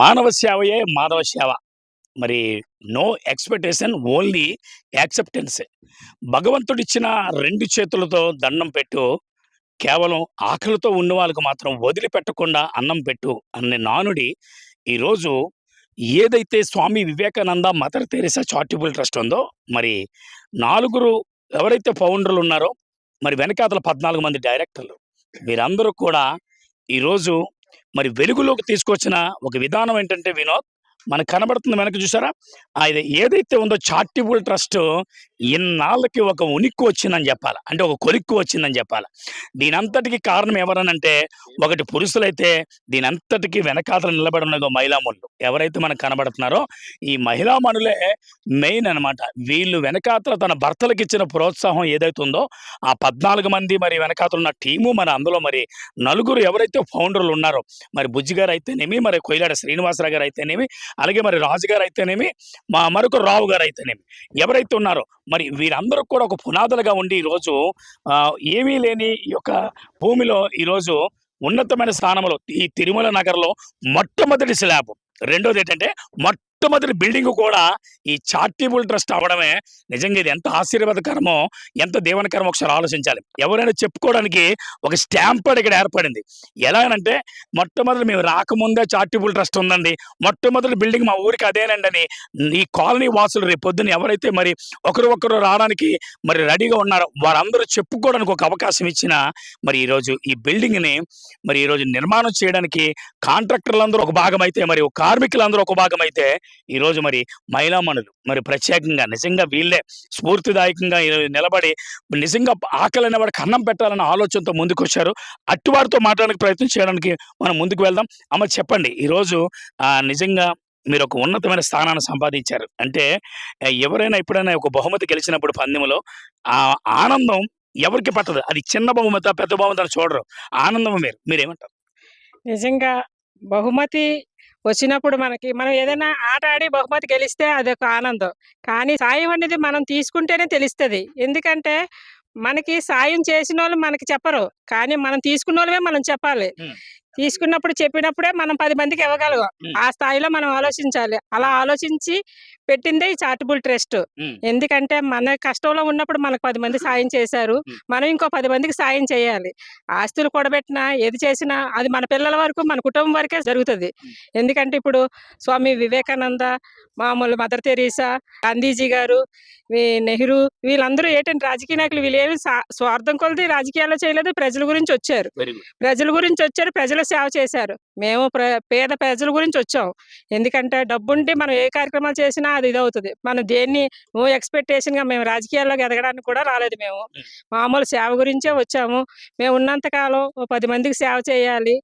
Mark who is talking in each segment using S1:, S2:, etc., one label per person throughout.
S1: మానవ సేవయే మాధవ సేవ. మరి నో ఎక్స్పెక్టేషన్ ఓన్లీ యాక్సెప్టెన్స్. భగవంతుడిచ్చిన రెండు చేతులతో దండం పెట్టు కేవలం ఆకలితో ఉన్న వాళ్ళకు మాత్రం వదిలిపెట్టకుండా అన్నం పెట్టు అనే నానుడి ఈరోజు ఏదైతే Swami Vivekananda Mother Teresa charitable trust ఉందో మరి నాలుగురు ఎవరైతే ఫౌండర్లు ఉన్నారో మరి వెనకాతల పద్నాలుగు మంది డైరెక్టర్లు వీరందరూ కూడా ఈరోజు మరి వెలుగులోకి తీసుకొచ్చిన ఒక విధానం ఏంటంటే వినోద్ మనకు కనబడుతుంది వెనక చూసారా? అది ఏదైతే ఉందో చారిటబుల్ ట్రస్ట్ ఇన్నాళ్ళకి ఒక ఉనికి వచ్చిందని చెప్పాలి. అంటే ఒక కొలిక్కు వచ్చిందని చెప్పాలి. దీనంతటికి కారణం ఎవరనంటే ఒకటి పురుషులైతే దీనంతటికి వెనకాతలు వెనకాతల మహిళామణులు. ఎవరైతే మనకు కనబడుతున్నారో ఈ మహిళామణులే మెయిన్ అన్నమాట. వీళ్ళు వెనకాతల తన భర్తలకు ఇచ్చిన ప్రోత్సాహం ఏదైతే ఉందో ఆ పద్నాలుగు మంది మరి వెనకాతలు ఉన్న టీము మరి అందులో మరి నలుగురు ఎవరైతే ఫౌండర్లు ఉన్నారో మరి బుజ్జి గారు అయితేనేమి మరి కొయిలాడ శ్రీనివాసరావు గారు అయితేనేమి అలాగే మరి రాజు గారు అయితేనేమి మా మరొక రావు గారు అయితేనేమి. ఎవరైతే ఉన్నారో మరి వీరందరూ కూడా ఒక పునాదులుగా ఉండి ఈరోజు ఆ, ఏమీ లేని ఈ యొక్క భూమిలో ఈరోజు ఉన్నతమైన స్థానంలో ఈ తిరుమల నగర్లో మొట్టమొదటి స్లాబ్ రెండోది ఏంటంటే మొట్టమొదటి బిల్డింగ్ కూడా ఈ చారిటబుల్ ట్రస్ట్ అవడమే నిజంగా ఇది ఎంత ఆశీర్వాదకరమో ఎంత దేవనకరమో ఒకసారి ఆలోచించాలి. ఎవరైనా చెప్పుకోవడానికి ఒక స్టాంప్ ఇక్కడ ఏర్పడింది. ఎలాగనంటే మొట్టమొదటి మేము రాకముందే చారిటబుల్ ట్రస్ట్ ఉందండి. మొట్టమొదటి బిల్డింగ్ మా ఊరికి అదేనండి అని ఈ కాలనీ వాసులు రేపు పొద్దున్న ఎవరైతే మరి ఒకరు ఒకరు రావడానికి మరి రెడీగా ఉన్నారో వారందరూ చెప్పుకోవడానికి ఒక అవకాశం ఇచ్చిన మరి ఈరోజు ఈ బిల్డింగ్ని మరి ఈరోజు నిర్మాణం చేయడానికి కాంట్రాక్టర్లందరూ ఒక భాగం అయితే మరి కార్మికులందరూ ఒక భాగం అయితే ఈరోజు మరి మహిళామణులు మరి ప్రత్యేకంగా నిజంగా వీళ్ళే స్ఫూర్తిదాయకంగా ఈ- నిలబడి నిజంగా ఆకలి అనే వాడికి అన్నం పెట్టాలన్న ఆలోచనతో ముందుకొచ్చారు. అట్టువారితో మాట్లాడడానికి ప్రయత్నం చేయడానికి మనం ముందుకు వెళ్దాం. అమ్మ చెప్పండి ఈరోజు నిజంగా మీరు ఒక ఉన్నతమైన స్థానాన్ని సంపాదించారు. అంటే ఎవరైనా ఎప్పుడైనా ఒక బహుమతి గెలిచినప్పుడు పందెంలో ఆ ఆనందం ఎవరికి పట్టదు? అది చిన్న బహుమతి పెద్ద బహుమతి అని చూడరు. ఆనందం మీరు మీరేమంటారు?
S2: నిజంగా బహుమతి వచ్చినప్పుడు మనకి మనం ఏదైనా ఆట ఆడి బహుమతి గెలిస్తే అదొక ఆనందం. కానీ సాయం అనేది మనం తీసుకుంటేనే తెలుస్తుంది. ఎందుకంటే మనకి సాయం చేసిన వాళ్ళు మనకి చెప్పరు. కానీ మనం తీసుకున్న వాళ్ళమే మనం చెప్పాలి. తీసుకున్నప్పుడు చెప్పినప్పుడే మనం పది మందికి ఇవ్వగలం. ఆ స్థాయిలో మనం ఆలోచించాలి. అలా ఆలోచించి పెట్టిందే ఈ చారిటబుల్ ట్రస్ట్. ఎందుకంటే మన కష్టంలో ఉన్నప్పుడు మనకు పది మంది సాయం చేశారు. మనం ఇంకో పది మందికి సాయం చేయాలి. ఆస్తులు కూడబెట్టినా ఏది చేసినా అది మన పిల్లల వరకు మన కుటుంబం వరకే జరుగుతుంది. ఎందుకంటే ఇప్పుడు స్వామి వివేకానంద మామూలు మదర్ తెరీసా గాంధీజీ గారు నెహ్రూ వీళ్ళందరూ ఏంటంటే రాజకీయ నాయకులు వీళ్ళు ఏమి సా- స్వార్థం కొలది రాజకీయాల్లో చేయలేదు ప్రజల గురించి వచ్చారు. ప్రజల గురించి వచ్చారు ప్రజల సేవ చేశారు. మేము పేద ప్రజల గురించి వచ్చాం. ఎందుకంటే డబ్బుంటే మనం ఏ కార్యక్రమాలు చేసినా అది ఇదవుతుంది. మనం దేన్ని నో ఎక్స్పెక్టేషన్గా మేము రాజకీయాల్లోకి ఎదగడానికి కూడా రాలేదు మేము. మామూలు సేవ గురించే వచ్చాము. మేము ఉన్నంత కాలం ఓ పది మందికి సేవ చేయాలి.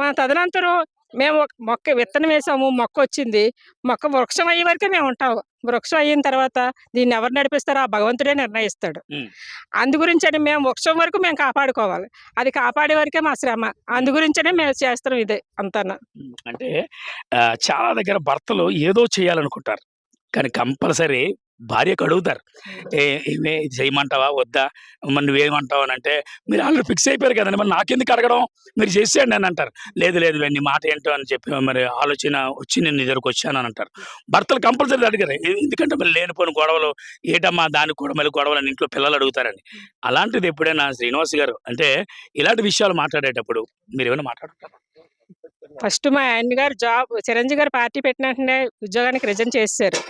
S2: మా తదనంతరం మేము ఒక మొక్క విత్తనం వేసాము మొక్క వచ్చింది. మొక్క వృక్షం అయ్యే వరకే మేము ఉంటాము వృక్షం అయిన తర్వాత దీన్ని ఎవరు నడిపిస్తారో ఆ భగవంతుడే నిర్ణయిస్తాడు. అందు గురించని మేము వృక్షం వరకు మేము కాపాడుకోవాలి. అది కాపాడే వరకే మా శ్రమ. అందు గురించనే మేము చేస్తున్నాం ఇదే అంతా
S1: ఉమ్, అంటే చాలా దగ్గర భర్తలు ఏదో చేయాలనుకుంటారు. కానీ కంపల్సరీ భార్యకు అడుగుతారు ఏ ఏమే ఇది చేయమంటావా? వద్దా? మరి నువ్వేమంటావు అని అంటే మీరు ఆల్రెడీ ఫిక్స్ అయిపోయారు కదండి మరి నాకెందుకు అడగడం? మీరు చేసేయండి అని అంటారు. లేదు లేదు నీ మాట ఏంటో అని చెప్పి మరి ఆలోచన వచ్చి నేను ఇద్దరికి వచ్చాను అని అంటారు. భర్తలు కంపల్సరీ అడిగారు. ఎందుకంటే మరి లేనిపోయిన గొడవలు ఏటమ్మా దానికి కూడా మళ్ళీ గొడవలు అని ఇంట్లో పిల్లలు అడుగుతారండి అలాంటిది ఎప్పుడైనా శ్రీనివాస్ గారు అంటే ఇలాంటి విషయాలు మాట్లాడేటప్పుడు మీరు ఏమైనా మాట్లాడుతారు
S2: ఫస్ట్ మా ఆయన గారు జాబ్ చిరంజీవి గారు పార్టీ పెట్టిన వెంటనే ఉద్యోగానికి రిజైన్ చేశారు.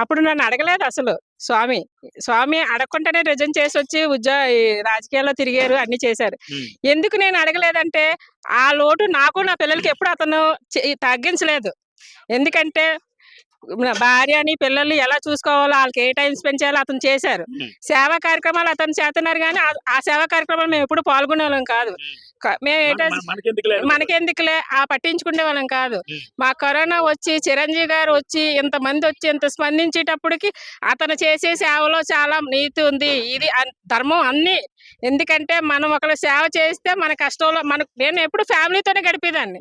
S2: అప్పుడు నన్ను అడగలేదు అసలు. స్వామి స్వామి అడగకుండానే రిజైన్ చేసి వచ్చి ఉద్యోగ రాజకీయాల్లో తిరిగారు అన్ని చేశారు. ఎందుకు నేను అడగలేదంటే ఆ లోటు నాకు నా పిల్లలకి ఎప్పుడు అతను తగ్గించలేదు. ఎందుకంటే భార్య అని పిల్లల్ని ఎలా చూసుకోవాలో వాళ్ళకి ఏ టైం స్పెండ్ చేయాలో అతను చేశారు. సేవా కార్యక్రమాలు అతను చేస్తున్నారు కానీ ఆ- సేవా కార్యక్రమాలు మేము ఎప్పుడు పాల్గొనే వాళ్ళం కాదు మేము
S1: లేదు
S2: మనకెందుకులే ఆ పట్టించుకునే వాళ్ళం కాదు. మా కరోనా వచ్చి చిరంజీవి గారు వచ్చి ఇంతమంది వచ్చి ఇంత స్పందించేటప్పటికి అతను చేసే సేవలో చాలా నీతి ఉంది. ఇది ధర్మం అన్ని ఎందుకంటే మనం ఒకరు సేవ చేస్తే మన కష్టంలో మనకు నేను ఎప్పుడు ఫ్యామిలీతోనే గడిపేదాన్ని.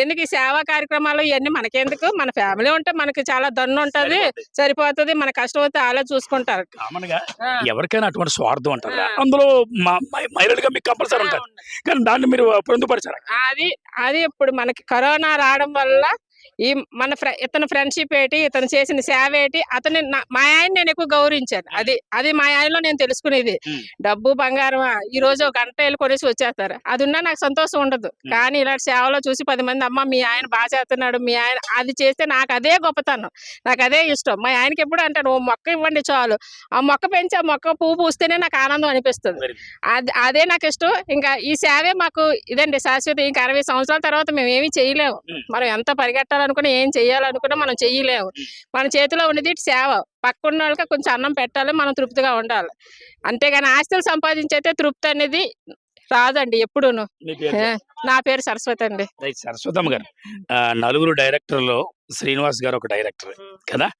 S2: ఎందుకు ఈ సేవా కార్యక్రమాలు ఇవన్నీ మనకెందుకు? మన ఫ్యామిలీ ఉంటే మనకి చాలా దన్ను ఉంటది సరిపోతుంది మన కష్టం అయితే వాళ్ళే చూసుకుంటారు.
S1: ఎవరికైనా అటువంటి స్వార్థం అంటారు.
S2: ఆ.
S1: అందులో మహిళలుగా మీకు కంపల్సరీ ఉంటారు. కానీ దాన్ని మీరు పొందుపరిచారు?
S2: అది అది ఇప్పుడు మనకి కరోనా రావడం వల్ల ఈ మన ఫ్రె ఇతను ఫ్రెండ్షిప్ ఏంటి ఇతను చేసిన సేవ ఏంటి అతని మా ఆయన నేను ఎక్కువ గౌరవించాను. అది అది మా ఆయనలో నేను తెలుసుకునేది. డబ్బు బంగారం ఈ రోజు ఒక గంట వెళ్ళి కొనేసి వచ్చేస్తారు. అది ఉన్నా నాకు సంతోషం ఉండదు. కానీ ఇలాంటి సేవలో చూసి పది మంది అమ్మ మీ ఆయన బాగా చేస్తున్నాడు మీ ఆయన అది చేస్తే నాకు అదే గొప్పతనం. నాకు అదే ఇష్టం. మా ఆయనకి ఎప్పుడు అంటాడు ఓ మొక్క ఇవ్వండి చాలు. ఆ మొక్క పెంచి ఆ మొక్క పువ్వు పూస్తేనే నాకు ఆనందం అనిపిస్తుంది. అది అదే నాకు ఇష్టం. ఇంకా ఈ సేవే మాకు ఇదండి శాశ్వత. ఇంకా అరవై సంవత్సరాల తర్వాత మేము ఏమీ చేయలేము. మనం ఎంత పరిగెట్టాలనుకున్నా ఏం చెయ్యాలనుకున్నా మనం చెయ్యలేము. మన చేతిలో ఉన్నది సేవ. పక్కన్న వాళ్ళకి కొంచెం అన్నం పెట్టాలి మనం తృప్తిగా ఉండాలి. అంతేగాని ఆస్తులు సంపాదించైతే తృప్తి అనేది రాదండి ఎప్పుడూను. ఏ, నా పేరు సరస్వతి అండి.
S1: సరస్వతమ్మ గారు. నలుగురు డైరెక్టర్లో శ్రీనివాస్ గారు ఒక డైరెక్టర్ కదా?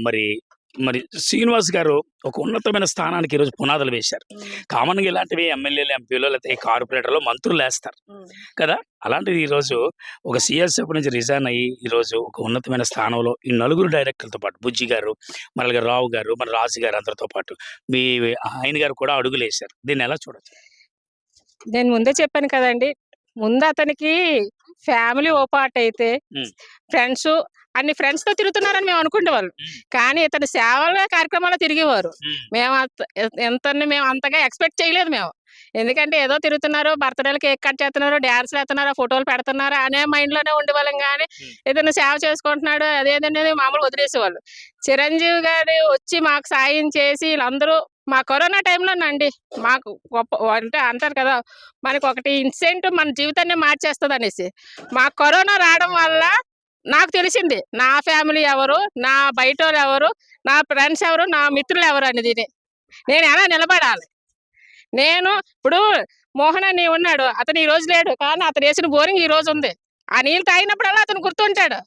S1: మరి మరి శ్రీనివాస్ గారు ఒక ఉన్నతమైన స్థానానికి ఈరోజు పునాదులు వేశారు. కామన్గా ఇలాంటివి ఎమ్మెల్యేలు ఎంపీలు లేకపోతే కార్పొరేటర్లు మంత్రులు వేస్తారు. కదా? అలాంటిది ఈరోజు ఒక సిఎస్ఎఫ్ నుంచి రిజైన్ అయ్యి ఈరోజు ఒక ఉన్నతమైన స్థానంలో ఈ నలుగురు డైరెక్టర్లతో పాటు బుజ్జి గారు మన రావు గారు మన రాజు గారు అందరితో పాటు మీ ఆయన గారు కూడా అడుగులు వేశారు. దీన్ని ఎలా చూడొచ్చు?
S2: నేను ముందే చెప్పాను కదండి. ముందు అతనికి ఫ్యామిలీ ఓ పార్ట్ అయితే. ఫ్రెండ్స్ అన్ని ఫ్రెండ్స్తో తిరుగుతున్నారని మేము అనుకునేవాళ్ళం. కానీ ఇతని సేవల కార్యక్రమాల్లో తిరిగేవారు. మేము అంత- ఎంత మేము అంతగా ఎక్స్పెక్ట్ చేయలేదు మేము. ఎందుకంటే ఏదో తిరుగుతున్నారు బర్త్డేలు కేక్ కట్ చేస్తున్నారు డ్యాన్స్లు వేస్తున్నారు ఫోటోలు పెడుతున్నారు అనే మైండ్లోనే ఉండేవాళ్ళం కానీ. ఏదైనా సేవ చేసుకుంటున్నాడు అదేదనేది మామూలు వదిలేసేవాళ్ళు. చిరంజీవి గారు వచ్చి మాకు సాయం చేసి వీళ్ళందరూ మా కరోనా టైంలోనండి మాకు గొప్ప అంటే అంటారు కదా మనకి ఒకటి ఇన్సెంట్ మన జీవితాన్ని మార్చేస్తుంది అనేసి మా కరోనా రావడం వల్ల నాకు తెలిసింది. నా ఫ్యామిలీ ఎవరు? నా బయట ఎవరు? నా ఫ్రెండ్స్ ఎవరు? నా మిత్రులు ఎవరు అనేది నేను ఎలా నిలబడాలి? నేను ఇప్పుడు మోహన్ అని ఉన్నాడు. అతను ఈ రోజు లేడు. కానీ అతను వేసిన బోరింగ్ ఈ రోజు ఉంది. ఆ నీళ్ళు తాగినప్పుడల్లా అతను గుర్తుంటాడు?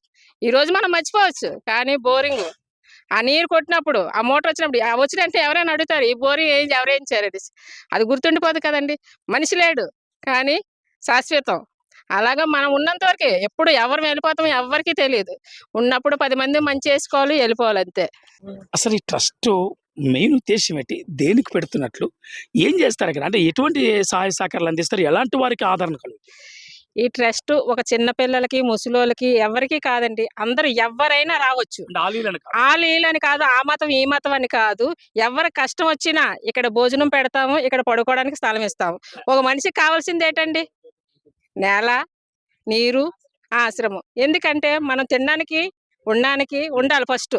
S2: ఈ రోజు మనం మర్చిపోవచ్చు. కానీ బోరింగ్. ఆ నీరు కొట్టినప్పుడు ఆ మోటార్ వచ్చినప్పుడు ఆ వచ్చినంటే ఎవరైనా అడుగుతారు ఈ బోరింగ్ ఏం ఎవరేం చేయాలి అది గుర్తుండిపోదు కదండి. మనిషి లేడు. కానీ శాశ్వతం. అలాగా మనం ఉన్నంత వరకే. ఎప్పుడు ఎవరు వెళ్ళిపోతాం ఎవరికి తెలియదు ఉన్నప్పుడు పది మంది మంచి చేసుకోవాలి వెళ్ళిపోవాలి అంతే.
S1: అసలు ఈ ట్రస్ట్ మెయిన్ ఉద్దేశం ఏంటి? దేనికి పెడుతున్నట్లు? ఏం చేస్తారు ఇక్కడ అంటే ఎటువంటి సహాయ సహకారాలు అందిస్తారు? ఎలాంటి వారికి ఆదరణ కలుగుతుంది?
S2: ఈ ట్రస్ట్ ఒక చిన్న పిల్లలకి ముసలోళ్ళకి ఎవరికి కాదండి. అందరూ ఎవరైనా రావచ్చు.
S1: ఆలీలను.
S2: ఆ లీలని కాదు. ఆ మతం ఈ మతం అని కాదు. ఎవరి కష్టం వచ్చినా ఇక్కడ భోజనం పెడతాము ఇక్కడ పడుకోవడానికి స్థలం ఇస్తాము. ఒక మనిషికి కావాల్సింది ఏంటండి? నేల నీరు ఆశ్రమం. ఎందుకంటే మనం తినడానికి ఉండడానికి ఉండాలి ఫస్ట్.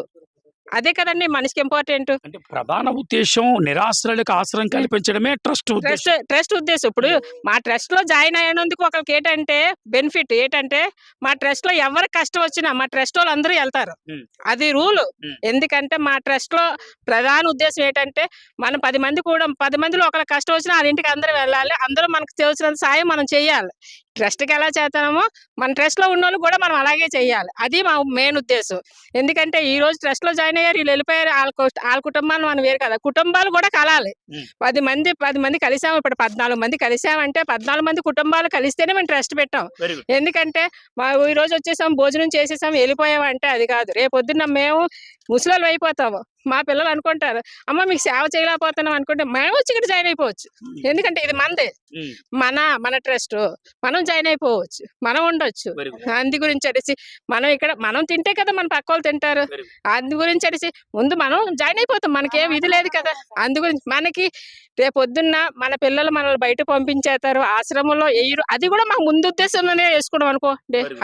S2: అదే కదండి మనిషికి ఇంపార్టెంట్.
S1: అంటే ప్రధాన ఉద్దేశం నిరాశ్రయులకు ఆశ్రయం కల్పించడమే ట్రస్ట్
S2: ట్రస్ట్
S1: ఉద్దేశం.
S2: ట్రస్ట్ ఉద్దేశం. ఇప్పుడు మా ట్రస్ట్లో జాయిన్ అయినందుకు ఒకరికి ఏంటంటే బెనిఫిట్ ఏంటంటే మా ట్రస్ట్లో ఎవరి కష్టం వచ్చినా మా ట్రస్ట్ వాళ్ళు అందరూ వెళ్తారు. అది రూల్. ఎందుకంటే మా ట్రస్ట్లో ప్రధాన ఉద్దేశం ఏంటంటే మనం పది మంది కూడా పది మందిలో ఒకరి కష్టం వచ్చినా ఆ ఇంటికి అందరూ వెళ్ళాలి. అందరూ మనకు తెలిసినంత సాయం మనం చేయాలి. ట్రస్ట్కి ఎలా చేస్తామో మన ట్రస్ట్లో ఉన్న వాళ్ళు కూడా మనం అలాగే చేయాలి. అది మా మెయిన్ ఉద్దేశం. ఎందుకంటే ఈ రోజు ట్రస్ట్లో జాయిన్ అయ్యారు వీళ్ళు వెళ్ళిపోయారు వాళ్ళ వాళ్ళ కుటుంబాన్ని మనం వేరు కదా. కుటుంబాలు కూడా కలాలి. పది మంది పది మంది కలిసాము ఇప్పుడు పద్నాలుగు మంది కలిసామంటే పద్నాలుగు మంది కుటుంబాలు కలిస్తేనే మేము ట్రస్ట్ పెట్టాం. ఎందుకంటే మా ఈ రోజు వచ్చేసాం భోజనం చేసేసాం వెళ్ళిపోయాం అంటే అది కాదు. రేపు పొద్దున్న మేము ముసలాళ్ళు అయిపోతాము. మా పిల్లలు అనుకుంటారు అమ్మ మీకు సేవ చేయలేకపోతున్నాం అనుకుంటే మేము వచ్చి ఇక్కడ జాయిన్ అయిపోవచ్చు. ఎందుకంటే ఇది మనదే మన మన ట్రస్ట్ మనం జాయిన్ అయిపోవచ్చు మనం ఉండొచ్చు. అందు గురించి అనేసి మనం ఇక్కడ మనం తింటే కదా మన పక్క వాళ్ళు తింటారు. అందు గురించి అనేసి ముందు మనం జాయిన్ అయిపోతాం. మనకేం ఇది లేదు కదా. అందు గురించి మనకి రేపు పొద్దున్న మన పిల్లలు మనల్ని బయట పంపించేస్తారు. ఆశ్రమంలో వేయరు అది కూడా మా ముందు ఉద్దేశంలోనే వేసుకోవడం అనుకో.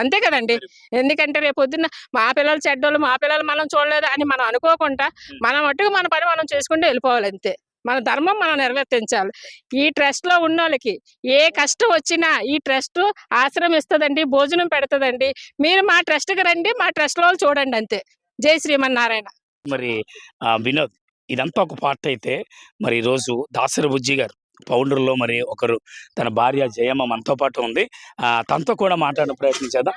S2: అంతే కదండి. ఎందుకంటే రేపు పొద్దున్న మా పిల్లలు చెడ్డోళ్ళు మా పిల్లలు మనం చూడలేదు అని మనం అనుకోకుండా. మనం మట్టుకు మన పని మనం చేసుకుంటూ వెళ్ళిపోవాలి అంతే. మన ధర్మం మనం నెరవేర్తించాలి. ఈ ట్రస్ట్లో ఉన్న వాళ్ళకి ఏ కష్టం వచ్చినా ఈ ట్రస్ట్ ఆశ్రమం ఇస్తుందండి భోజనం పెడుతుందండి. మీరు మా ట్రస్ట్కి రండి మా ట్రస్ట్లో చూడండి అంతే. జై శ్రీమన్నారాయణ.
S1: మరి ఆ, వినోద్ ఇదంతా ఒక పార్ట్ అయితే మరి ఈరోజు దాసరి బుజ్జి గారు పౌండర్లో మరి ఒకరు తన భార్య జయమ్మ మనతో పాటు ఉంది. ఆ, తనతో కూడా మాట్లాడే ప్రయత్నించేద్దాం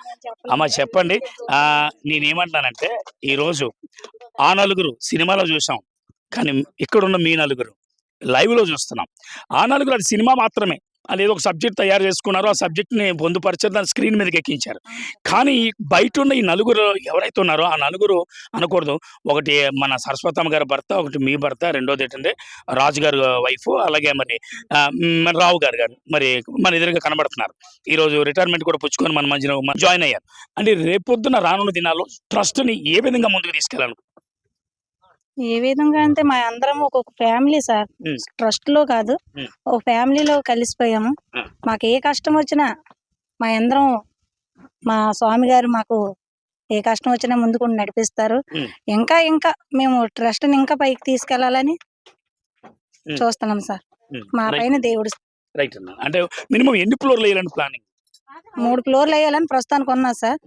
S1: అమ్మ చెప్పండి. ఆ, నేనేమంటున్నానంటే ఈరోజు ఆ నలుగురు సినిమాలో చూసాం. కానీ ఇక్కడున్న మీ నలుగురు లైవ్లో లో చూస్తున్నాం. ఆ నలుగురు అది సినిమా మాత్రమే. అది ఏదో ఒక సబ్జెక్ట్ తయారు చేసుకున్నారో ఆ సబ్జెక్ట్ని పొందుపరిచారు దాన్ని స్క్రీన్ మీదకి ఎక్కించారు. కానీ బయట ఉన్న ఈ నలుగురు ఎవరైతే ఉన్నారో ఆ నలుగురు అనకూడదు. ఒకటి మన సరస్వతమ్మ గారి భర్త ఒకటి మీ భర్త రెండోది ఏంటంటే రాజు గారు వైఫ్ అలాగే మరి ఆ, మన రావు గారు గారు. మరి మన ఎదురుగా కనబడుతున్నారు. ఈ రోజు రిటైర్మెంట్ కూడా పుచ్చుకొని మన మధ్యన జాయిన్ అయ్యారు. అంటే రేపొద్దున రానున్న దినాల్లో ట్రస్ట్ని ఏ విధంగా ముందుకు తీసుకెళ్ళాలి?
S3: ఏ విధంగా అంటే మా అందరం ఒక్కొక్క ఫ్యామిలీ సార్. ట్రస్ట్లో కాదు. ఒక ఫ్యామిలీలో కలిసిపోయాము. మాకు ఏ కష్టం వచ్చినా మా అందరం మా స్వామి గారు మాకు ఏ కష్టం వచ్చినా ముందుకు నడిపిస్తారు. ఇంకా ఇంకా మేము ట్రస్ట్ని ఇంకా పైకి
S1: తీసుకెళ్ళాలని.
S3: చూస్తున్నాం సార్. మా పైన దేవుడు
S1: రైట్ అన్న. అంటే మినిమం ఎన్ని ఫ్లోర్లు వేయాలని ప్లానింగ్?
S3: మూడు ఫ్లోర్లు వేయాలని ప్రస్తుతానికి ఉన్నా సార్.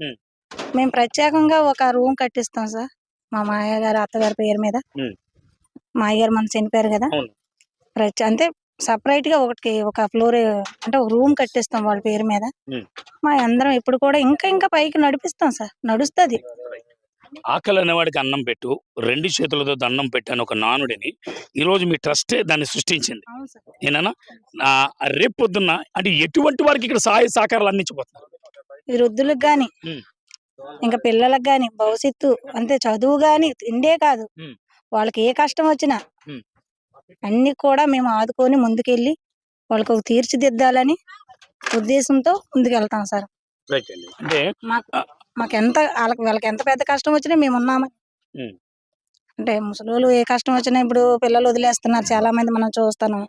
S3: మేము ప్రత్యేకంగా ఒక రూమ్ కట్టిస్తాం సార్. మా మాయ గారు అత్తగారి పేరు మీద. మా అయ్యగారు మన చనిపోయారు కదా. ప్రత్యే అంటే సపరేట్గా ఒకటి ఒక ఫ్లోర్ అంటే ఒక రూమ్ కట్టిస్తాం వాళ్ళ పేరు మీద. మా అందరం ఇప్పుడు కూడా ఇంకా ఇంకా పైకి నడిపిస్తాం సార్. నడుస్తుంది.
S1: ఆకలి అనేవాడికి అన్నం పెట్టు రెండు చేతులతో దండం పెట్టాను ఒక నానుడిని ఈ రోజు మీ ట్రస్టే దాన్ని సృష్టించింది. ఏనా రేపు పొద్దున్న అంటే ఎటువంటి వారికి ఇక్కడ సహాయ సహకారాలు అందించబోతున్నారు?
S3: ఈ వృద్ధులకు
S1: ఉమ్.
S3: ఇంకా పిల్లలకు గాని భవిష్యత్తు అంటే చదువు గాని తిండే కాదు. వాళ్ళకి ఏ కష్టం వచ్చినా. అన్ని కూడా మేము ఆదుకొని ముందుకెళ్ళి వాళ్ళకు ఒక తీర్చిదిద్దాలని ఉద్దేశంతో ముందుకెళ్తాం సార్. మాకు ఎంత వాళ్ళకి వాళ్ళకి ఎంత పెద్ద కష్టం వచ్చినా మేము ఉన్నామని. అంటే ముసలోళ్ళు ఏ కష్టం వచ్చినా ఇప్పుడు పిల్లలు వదిలేస్తున్నారు. చాలా మంది మనం చూస్తాను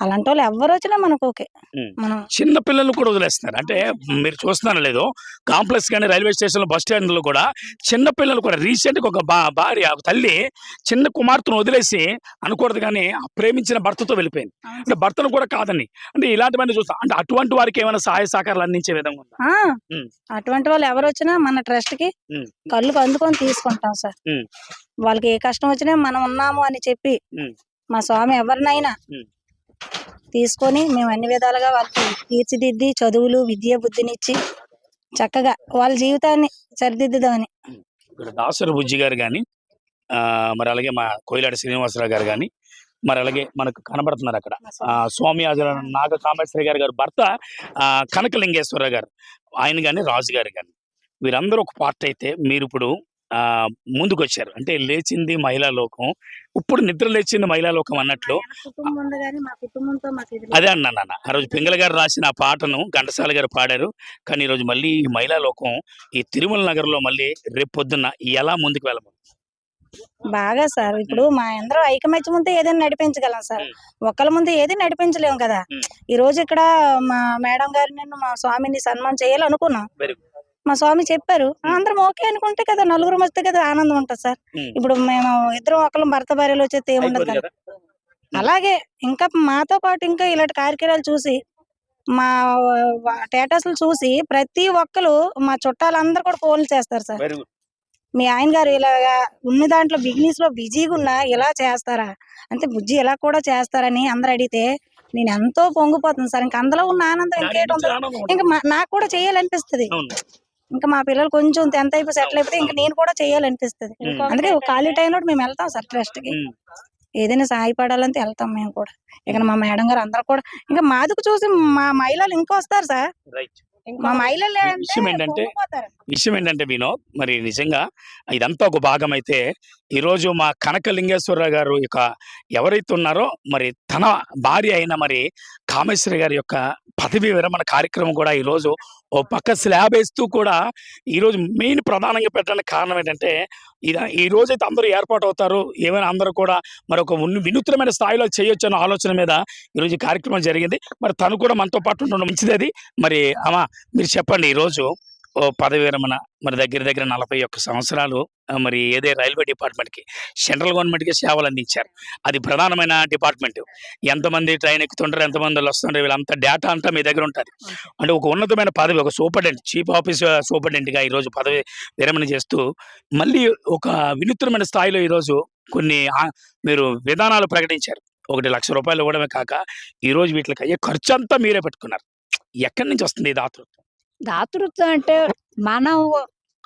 S3: అలాంటి వాళ్ళు ఎవరు వచ్చినా మనకు ఓకే. మనం
S1: చిన్న పిల్లలు కూడా వదిలేస్తున్నారు అంటే మీరు చూస్తున్నారో లేదో కాంప్లెక్స్ కానీ రైల్వే స్టేషన్ బస్ స్టాండ్లో కూడా చిన్న పిల్లలు కూడా రీసెంట్గా ఒక బా భార్య ఒక తల్లి చిన్న కుమార్తెను వదిలేసి అనకూడదు కానీ ప్రేమించిన భర్తతో వెళ్ళిపోయింది అంటే భర్తను కూడా కాదని అంటే ఇలాంటివన్నీ చూస్తాం అంటే అటువంటి వారికి ఏమైనా సహాయ సహకారాలు అందించే విధంగా.
S3: అటువంటి వాళ్ళు ఎవరు వచ్చినా మన
S1: ట్రస్ట్కి.
S3: కళ్ళు అందుకొని తీసుకుంటాం సార్. వాళ్ళకి ఏ కష్టం వచ్చినా మనం ఉన్నాము అని చెప్పి. మా స్వామి ఎవరినైనా. తీసుకొని మేము అన్ని విధాలుగా వాళ్ళకి తీర్చిదిద్ది చదువులు విద్య బుద్ధినిచ్చి చక్కగా వాళ్ళ జీవితాన్ని సరిదిద్దుదామని.
S1: ఇక్కడ దాసరి బుజ్జి గారు కానీ మరి అలాగే మా కోయిలాడి శ్రీనివాసరావు గారు కానీ మరి అలాగే మనకు కనబడుతున్నారు అక్కడ. స్వామి నాగ కామేశ్వరి గారు గారు భర్త ఆ, కనకలింగేశ్వర గారు ఆయన కానీ రాజు గారు కానీ వీరందరూ ఒక పార్ట్ అయితే మీరు ఇప్పుడు ఆ, ముందుకు వచ్చారు అంటే లేచింది మహిళా లోకం. ఇప్పుడు నిద్ర లేచింది మహిళా లోకం అన్నట్లు అదే నాన్న ఆ రోజు పింగళ గారు రాసిన ఆ పాటను ఘంటసాల గారు పాడారు. కానీ ఈ రోజు మళ్ళీ ఈ మహిళా లోకం ఈ తిరుమల నగర్లో మళ్ళీ రేపు పొద్దున్న ఎలా ముందుకు వెళ్ళము
S3: బాగా సార్ ఇప్పుడు మా అందరం ఐకమత్యం ఉంటే ఏదైనా నడిపించగలం సార్. ఒకళ్ళ ముందు ఏది నడిపించలేము కదా. ఈ రోజు ఇక్కడ మా మేడం గారు మా స్వామిని సన్మానం చేయాలనుకున్నాం. మా స్వామి చెప్పారు అందరం ఓకే అనుకుంటే కదా నలుగురు వస్తే కదా ఆనందం ఉంటుంది సార్. ఇప్పుడు మేము ఇద్దరం ఒకళ్ళు భర్త భార్యలు వచ్చేస్తే ఏముండదు కదా? అలాగే ఇంకా మాతో పాటు ఇంకా ఇలాంటి కార్యక్రమాలు చూసి మా స్టేటస్లు చూసి ప్రతి ఒక్కరు మా చుట్టాలందరూ కూడా ఫోన్లు చేస్తారు సార్. మీ ఆయన గారు ఇలాగా ఉన్న దాంట్లో బిజినెస్లో బిజీగా ఉన్నా ఇలా చేస్తారా అంటే బుజ్జి ఇలా కూడా చేస్తారని అందరు అడిగితే నేను ఎంతో పొంగిపోతుంది సార్ ఇంకా అందులో ఉన్న ఆనందం ఇంకేటి. ఇంకా నాకు కూడా చేయాలనిపిస్తుంది. ఇంకా మా పిల్లలు కొంచెం టెన్త్ అయిపోయి సెటిల్ అయిపోతే ఇంకా నేను కూడా చేయాలనిపిస్తుంది. అందుకే ఒక ఖాళీ టైంలో మేము వెళ్తాం సార్
S1: ట్రస్ట్కి.
S3: ఏదైనా సహాయపడాలంటే వెళ్తాం మేము కూడా ఇక మా మేడం గారు అందరు కూడా ఇంకా మాదుకు చూసి మా మహిళలు ఇంకా వస్తారు సార్. మా మహిళలు అంటే
S1: విషయం ఏంటంటే. విషయం ఏంటంటే వినోద్ మరి నిజంగా ఇదంతా ఒక భాగం అయితే ఈరోజు మా కనకలింగేశ్వరరావు గారు యొక్క ఎవరైతే ఉన్నారో మరి తన భార్య అయిన మరి కామేశ్వరి గారి యొక్క పదవి విరమణ కార్యక్రమం కూడా ఈరోజు ఓ పక్క స్లాబ్ వేస్తూ కూడా ఈరోజు మెయిన్ ప్రధానంగా పెట్టడానికి కారణం ఏంటంటే ఇది ఈ రోజైతే అందరూ ఏర్పాటు అవుతారు. ఏమైనా అందరూ కూడా మరి ఒక వినూత్నమైన స్థాయిలో చేయొచ్చు అన్న ఆలోచన మీద ఈరోజు కార్యక్రమం జరిగింది. మరి తను కూడా మనతో పాటు ఉండడం మంచిది అది మరి అమ్మా మీరు చెప్పండి ఈరోజు ఓ పదవి విరమణ మరి దగ్గర దగ్గర నలభై ఒక్క సంవత్సరాలు మరి ఏదే రైల్వే డిపార్ట్మెంట్కి సెంట్రల్ గవర్నమెంట్కి సేవలు అందించారు. అది ప్రధానమైన డిపార్ట్మెంట్. ఎంతమంది ట్రైన్ ఎక్కుతుంటారు ఎంతమంది వాళ్ళు వస్తుంటారు వీళ్ళంతా డేటా అంతా మీ దగ్గర ఉంటుంది. అంటే ఒక ఉన్నతమైన పదవి ఒక సూపరింటెండెంట్ చీఫ్ ఆఫీస్ సూపరింటెండెంట్గా ఈరోజు పదవి విరమణ చేస్తూ మళ్ళీ ఒక వినూత్నమైన స్థాయిలో ఈరోజు కొన్ని మీరు విధానాలు ప్రకటించారు. ఒకటి లక్ష రూపాయలు ఇవ్వడమే కాక ఈరోజు వీటికి అయ్యే ఖర్చు అంతా మీరే పెట్టుకున్నారు. ఎక్కడి నుంచి వస్తుంది ఇది ఆతృత్వం
S4: దాతృత్వం అంటే మనం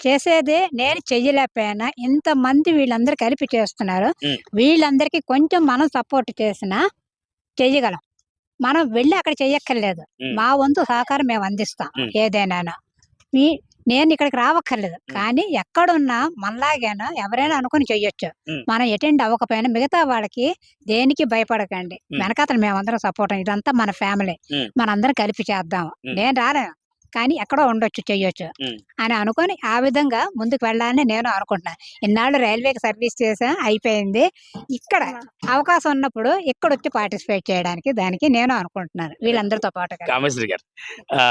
S4: చేసేదే నేను చెయ్యలేకపోయినా ఇంతమంది వీళ్ళందరూ కలిపి చేస్తున్నారు. వీళ్ళందరికీ కొంచెం మనం సపోర్ట్ చేసినా చెయ్యగలం మనం వెళ్ళి అక్కడ చెయ్యక్కర్లేదు. మా వంతు సహకారం మేము అందిస్తాం. ఏదైనా మీ నేను ఇక్కడికి రావక్కర్లేదు కానీ ఎక్కడున్నా మనలాగైనా ఎవరైనా అనుకుని చెయ్యొచ్చు. మనం అటెండ్ అవ్వకపోయినా మిగతా వాళ్ళకి దేనికి భయపడకండి. వెనకాతలు మేమందరం సపోర్ట్ ఇదంతా మన ఫ్యామిలీ. మనందరం కలిపి చేద్దాం. నేను రాను కానీ ఎక్కడో ఉండొచ్చు చెయ్యొచ్చు.
S1: ఉమ్.
S4: అని అనుకొని ఆ విధంగా ముందుకు వెళ్ళాలని నేను అనుకుంటున్నాను. ఇన్నాళ్ళు రైల్వేకి సర్వీస్ చేసా అయిపోయింది. ఇక్కడ అవకాశం ఉన్నప్పుడు ఇక్కడ వచ్చి పార్టిసిపేట్ చేయడానికి దానికి నేను అనుకుంటున్నాను వీళ్ళందరితో పాటుగా.
S1: కామేశ్వరి గారు ఆ,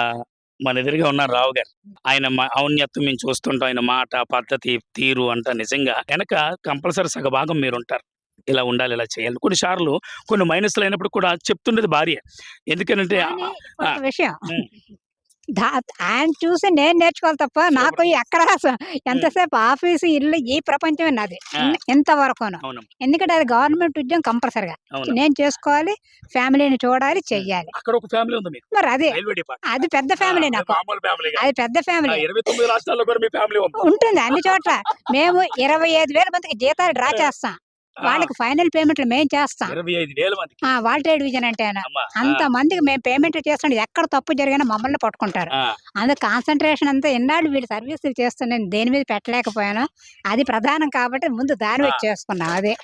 S1: మన ఎదురుగా ఉన్న రావు గారు ఆయన ఔన్నత్యం మేము చూస్తుంటాం ఆయన మాట పద్ధతి తీరు అంతా నిజంగా వెనక కంపల్సరీ సగభాగం మీరు ఉంటారు ఇలా ఉండాలి ఇలా చేయాలి. కొన్నిసార్లు కొన్ని మైనస్లు అయినప్పుడు కూడా చెప్తున్నది భార్య. ఎందుకంటే
S4: విషయం. దా- ఆయన చూసి నేను నేర్చుకోవాలి తప్ప నాకు ఎక్కడ ఎంతసేపు ఆఫీసు ఇల్లు ఈ ప్రపంచమే నాది.
S1: అవును.
S4: ఎందుకంటే అది గవర్నమెంట్ ఉద్యోగం కంపల్సరిగా. నేను చేసుకోవాలి ఫ్యామిలీని చూడాలి చెయ్యాలి. మరి అదే అది పెద్ద ఫ్యామిలీ నాకు. అది పెద్ద ఫ్యామిలీ. ఉంటుంది అన్ని చోట్ల. మేము ఇరవై ఐదు వేల మందికి జీతాలు డ్రా చేస్తాం. వాళ్ళకి ఫైనల్ పేమెంట్లు మేము చేస్తాం. వాల్టేడ్ డివిజన్ అంటే అంత మందికి మేము పేమెంట్ చేస్తుంటే ఎక్కడ తప్పు జరిగినా మమ్మల్ని పట్టుకుంటారు. అందుకు కాన్సన్ట్రేషన్ అంతా ఎన్నాళ్ళు వీళ్ళు సర్వీసులు చేస్తూ నేను దేని మీద పెట్టలేకపోయాను అది ప్రధానం కాబట్టి ముందు దాని మీద
S1: ఆ.
S4: చేసుకున్నాం. అదే.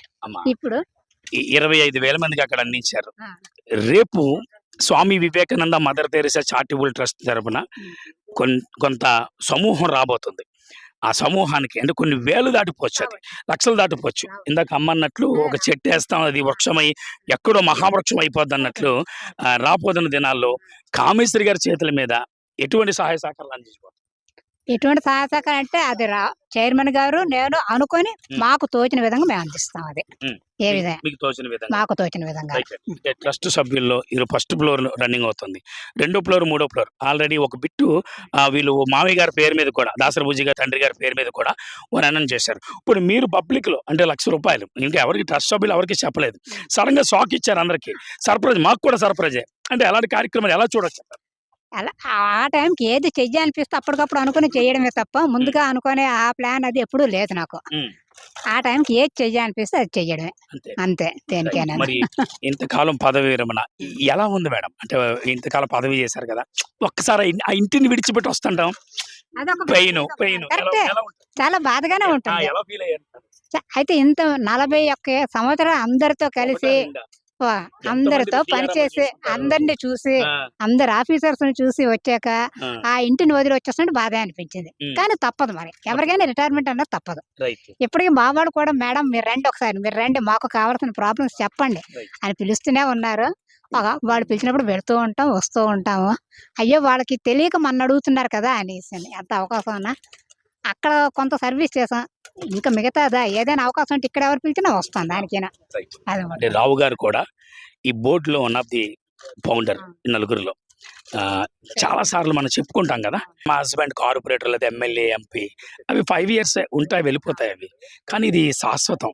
S4: ఇప్పుడు
S1: ఇరవై ఐదు వేల మందికి అక్కడ అందించారు. రేపు Swami Vivekananda Mother Teresa charitable trust తరపున కొన్- కొంత సమూహం రాబోతుంది. ఆ సమూహానికి. అంటే కొన్ని వేలు దాటిపోవచ్చు అది. లక్షలు దాటిపోవచ్చు. ఇందాక అమ్మన్నట్లు ఒక చెట్టు వేస్తాం అది వృక్షమై ఎక్కడో మహావృక్షం అయిపోద్ది అన్నట్లు రాబోతున్న దినాల్లో కామేశ్వరి గారి చేతుల మీద ఎటువంటి సహాయ సహకారాలు అందించబోతుంది
S4: ఎటువంటి సహాయ సహకారం అంటే అది రా చైర్మన్ గారు నేను అనుకొని. మాకు తోచిన విధంగా మేము అందిస్తాం అది. ఏ విధంగా?
S1: మీకు తోచిన విధంగా.
S4: మాకు తోచిన విధంగా.
S1: ట్రస్ట్ సభ్యుల్లో ఇది ఫస్ట్ ఫ్లోర్ రన్నింగ్ అవుతుంది. రెండో ఫ్లోర్ మూడో ఫ్లోర్. ఆల్రెడీ ఒక బిట్టు ఆ, వీళ్ళు మామయ్య గారి పేరు మీద కూడా దాసర బుజ్జి గారి తండ్రి గారి పేరు మీద కూడా వారు అనౌన్స్ చేశారు. ఇప్పుడు మీరు పబ్లిక్లో అంటే లక్ష రూపాయలు ఇంకా ఎవరికి ట్రస్ట్ సభ్యులు ఎవరికి చెప్పలేదు. సడన్గా షాక్ ఇచ్చారు అందరికి. సర్ప్రైజ్ మాకు కూడా సర్ప్రైజే. అంటే అలాంటి కార్యక్రమాలు ఎలా చూడొచ్చు?
S4: అలా ఆ టైంకి ఏది చెయ్యాలనిపిస్తే అప్పటికప్పుడు అనుకుని చేయడమే తప్ప ముందుగా అనుకునే ఆ ప్లాన్ అది ఎప్పుడూ లేదు నాకు. ఆ టైంకి ఏది చెయ్యాలనిపిస్తే అది చెయ్యడమే.
S1: అంతే.
S4: దేనికైనా.
S1: మరి ఇంతకాలం పదవి విరమణ ఎలా ఉంది మేడం? అంటే ఇంతకాలం పదవి చేశారు కదా ఒక్కసారి ఆ ఇంటిని విడిచిపెట్టి వస్తుంటాం. పెయిన్ పెయిన్
S4: చాలా బాధగానే ఉంటుంది. అయితే ఇంత నలభై ఒక్క సంవత్సరాలు అందరితో కలిసి అందరితో పనిచేసి? అందరిని చూసి అందరు ఆఫీసర్స్ని చూసి వచ్చాక
S1: ఆ,
S4: ఇంటిని వదిలి వచ్చేస్తుంటే బాధ అనిపించింది. కానీ తప్పదు మరి. ఎవరికైనా రిటైర్మెంట్ అన్నది తప్పదు. ఇప్పటికీ మా వాళ్ళు కూడా మేడం మీరు రండి ఒకసారి మీరు రండి మాకు కావాల్సిన ప్రాబ్లమ్స్ చెప్పండి. అని పిలుస్తూనే ఉన్నారు. వాళ్ళు పిలిచినప్పుడు వెళ్తూ ఉంటాం వస్తూ ఉంటాము. అయ్యో వాళ్ళకి తెలియక మన అడుగుతున్నారు కదా అనేసి అని. ఎంత అవకాశం ఉన్నా అక్కడ కొంత సర్వీస్ చేసాం. ఇంకా మిగతాదా ఏదైనా అవకాశం ఉంటే ఇక్కడ ఎవరు పిలిచినా వస్తాం దానికైనా.
S1: అంటే రావు గారు కూడా ఈ బోర్డులో వన్ ఆఫ్ ది ఫౌండర్ నలుగురిలో. ఆ, చాలా సార్లు మనం చెప్పుకుంటాం కదా మా హస్బెండ్ కార్పొరేటర్ లేదా ఎమ్మెల్యే ఎంపీ అవి ఫైవ్ ఇయర్స్ ఉంటాయి వెళ్ళిపోతాయి అవి. కానీ ఇది శాశ్వతం.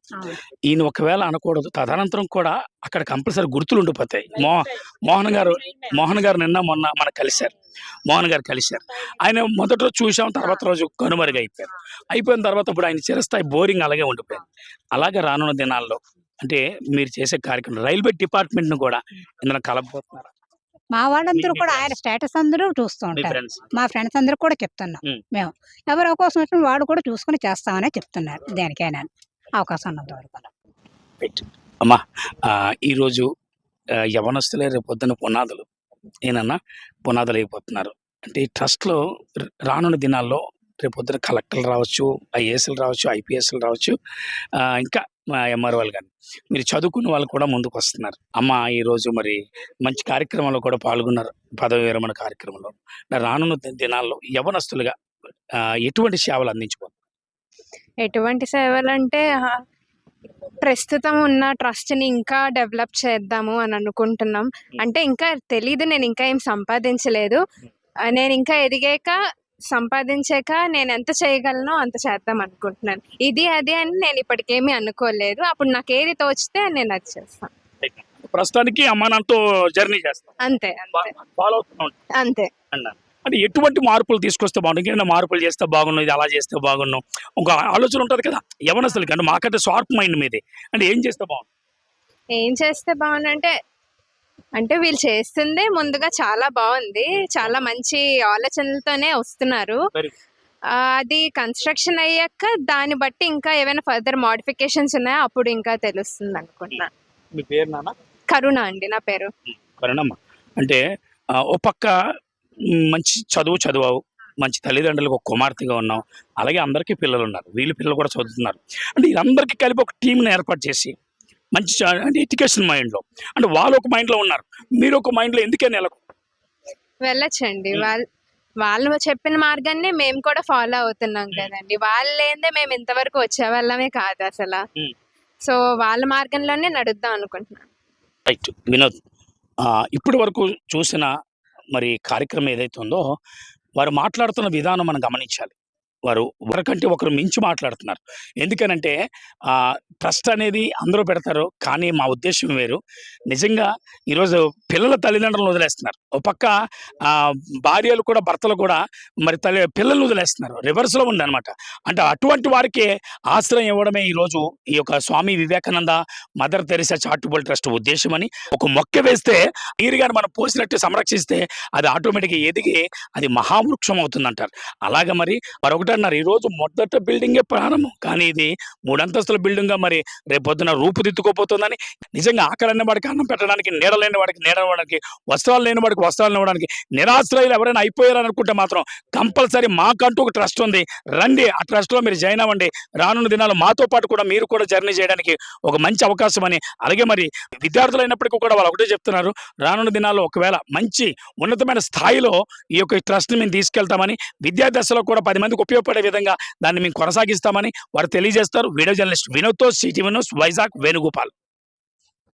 S1: ఈయన ఒకవేళ అనకూడదు తదనంతరం కూడా అక్కడ కంపల్సరీ గుర్తులు ఉండిపోతాయి. మో మోహన్ గారు మోహన్ గారు నిన్న మొన్న మనకు కలిశారు. మోహన్ గారు కలిశారు. ఆయన మొదటి రోజు చూసాం తర్వాత రోజు కనుమరుగు అయిపోయారు అయిపోయిన తర్వాత ఇప్పుడు ఆయన చిరస్థాయి బోరింగ్ అలాగే ఉండిపోయింది. అలాగే రానున్న దినాల్లో అంటే మీరు చేసే కార్యక్రమం రైల్వే డిపార్ట్మెంట్ను కూడా ఇందులో కలపబోతున్నారు.
S4: మా వాళ్ళందరూ కూడా. ఆయన స్టేటస్ అందరూ చూస్తూ ఉంటారు. మా ఫ్రెండ్స్ అందరూ కూడా చెప్తున్నాం. మేము ఎవరు అవకాశం వచ్చిన వాడు కూడా చూసుకుని చేస్తామని చెప్తున్నారు. దేనికైనా అవకాశం ఉన్నంత వరకు.
S1: అమ్మా ఈరోజు యవనస్తులే రేపు పొద్దున్న పునాదులు. ఏనన్నా పునాదులు అయిపోతున్నారు అంటే ఈ ట్రస్ట్లో రానున్న దినాల్లో రేపు పొద్దున కలెక్టర్లు రావచ్చు ఐఏఎస్లు రావచ్చు ఐపీఎస్లు రావచ్చు ఇంకా ఎంఆర్ఓలు కానీ మీరు చదువుకున్న వాళ్ళు కూడా ముందుకు వస్తున్నారు అమ్మ ఈరోజు మరి మంచి కార్యక్రమంలో కూడా పాల్గొన్నారు పదవి విరమణ కార్యక్రమంలో రానున్న దినాల్లో యవనస్తులుగా ఎటువంటి సేవలు అందించబోతున్నారు?
S5: ఎటువంటి సేవలు అంటే ప్రస్తుతం ఉన్న ట్రస్ట్ని ఇంకా డెవలప్ చేద్దాము అని అనుకుంటున్నాం. అంటే ఇంకా తెలీదు నేను ఇంకా ఏం సంపాదించలేదు. నేను ఇంకా ఎదిగాక సంపాదించాక నేను ఎంత చేయగలనో అంత చేద్దాం అనుకుంటున్నాను. ఇది అది అని నేను ఇప్పటికేమీ అనుకోలేదు. అప్పుడు నాకు ఏది తోచితే నేను అది చేస్తాను.
S1: ప్రస్తుతానికి జర్నీ చేస్తాం.
S5: అంతే అంతే.
S1: ఫాలో
S5: అంతే.
S1: అన్నారు. అంటే ఎటువంటి మార్పులు తీసుకొస్తే బాగుంటుంది ఇంకేమైనా మార్పులు చేస్తే బాగున్నాం ఇది అలా చేస్తే బాగున్నాం ఒక ఆలోచన ఉంటుంది కదా యవనస్తులకి అంటే మాకంటే షార్ప్ మైండ్ మీదే. అంటే ఏం చేస్తే బాగుంది
S5: ఏం చేస్తే బాగుందంటే అంటే వీళ్ళు చేస్తుందే ముందుగా చాలా బాగుంది. చాలా మంచి ఆలోచనలతోనే వస్తున్నారు. అది కన్స్ట్రక్షన్ అయ్యాక దాన్ని బట్టి ఇంకా ఏమైనా ఫర్దర్ మోడిఫికేషన్స్ ఉన్నాయో? అప్పుడు ఇంకా తెలుస్తుంది అనుకుంటున్నా.
S1: మీ పేరు నాన్న?
S5: కరుణ అండి నా పేరు.
S1: కరుణమ్మ. అంటే ఓ పక్క మంచి చదువు చదివావు. మంచి తల్లిదండ్రులకు ఒక కుమార్తెగా ఉన్నావు. అలాగే అందరికీ పిల్లలు ఉన్నారు వీళ్ళు పిల్లలు కూడా చదువుతున్నారు. అంటే వీళ్ళందరికీ కలిపి ఒక టీంని ఏర్పాటు చేసి మంచి అంటే ఎడ్యుకేషన్ మైండ్లో అంటే వాళ్ళు ఒక మైండ్లో ఉన్నారు. మీరు ఒక మైండ్లో ఎందుకే నెలకు?
S5: వెళ్ళొచ్చండి. వాళ్ళు వాళ్ళు చెప్పిన మార్గాన్ని మేము కూడా ఫాలో అవుతున్నాం కదండి. వాళ్ళు లేదే మేము ఇంతవరకు వచ్చే వాళ్ళమే కాదు అసలు. సో వాళ్ళ మార్గంలోనే నడుద్దాం అనుకుంటున్నాను.
S1: రైట్. వినోద్ ఇప్పటి వరకు చూసిన మరి కార్యక్రమం ఏదైతే ఉందో వారు మాట్లాడుతున్న విధానం మనం గమనించాలి. వారు ఒకరికంటే ఒకరు మించి మాట్లాడుతున్నారు. ఎందుకనంటే ఆ, ట్రస్ట్ అనేది అందరూ పెడతారు కానీ మా ఉద్దేశం వేరు. నిజంగా ఈరోజు పిల్లల తల్లిదండ్రులను వదిలేస్తున్నారు. ఒక పక్క ఆ, భార్యలు కూడా భర్తలు కూడా మరి తల్లి పిల్లల్ని వదిలేస్తున్నారు. రివర్స్లో ఉందన్నమాట. అంటే అటువంటి వారికి ఆశ్రయం ఇవ్వడమే ఈరోజు ఈ యొక్క Swami Vivekananda Mother Teresa charitable trust ఉద్దేశం అని ఒక మొక్క వేస్తే నీరు కానీ మనం పోసినట్టు సంరక్షిస్తే అది ఆటోమేటిక్గా ఎదిగి అది మహావృక్షం అవుతుందంటారు. అలాగే మరి మరొకటి అన్నారు. ఈరోజు మొదట బిల్డింగే ప్రారంభం. కానీ ఇది మూడంతస్తుల బిల్డింగ్గా మరి రేపొద్దున రూపుదిద్దుకోపోతుందని నిజంగా ఆకలి వాడికి అన్నం పెట్టడానికి నీడ లేని వాడికి నీడ ఇవ్వడానికి వస్త్రాలు లేని వాడికి వస్త్రాలు ఇవ్వడానికి నిరాశ్రయులు ఎవరైనా అయిపోయారని అనుకుంటే మాత్రం కంపల్సరీ మాకంటూ ఒక ట్రస్ట్ ఉంది. రండి ఆ ట్రస్ట్లో మీరు జాయిన్ అవ్వండి. రానున్న దినాలు మాతో పాటు కూడా మీరు కూడా జర్నీ చేయడానికి ఒక మంచి అవకాశం అని. అలాగే మరి విద్యార్థులు అయినప్పటికీ కూడా వాళ్ళు ఒకటే చెప్తున్నారు. రానున్న దినాల్లో ఒకవేళ మంచి ఉన్నతమైన స్థాయిలో ఈ యొక్క ట్రస్ట్ని మేము తీసుకెళ్తామని విద్యా దశలో కూడా పది మందికి ఉపయోగపడే విధంగా దాన్ని మేము కొనసాగిస్తామని వారు తెలియజేస్తారు. వీడియో జర్నలిస్ట్ వినోద్తో సిటీ వినోద్ వైజాగ్ వేణుగోపాల్.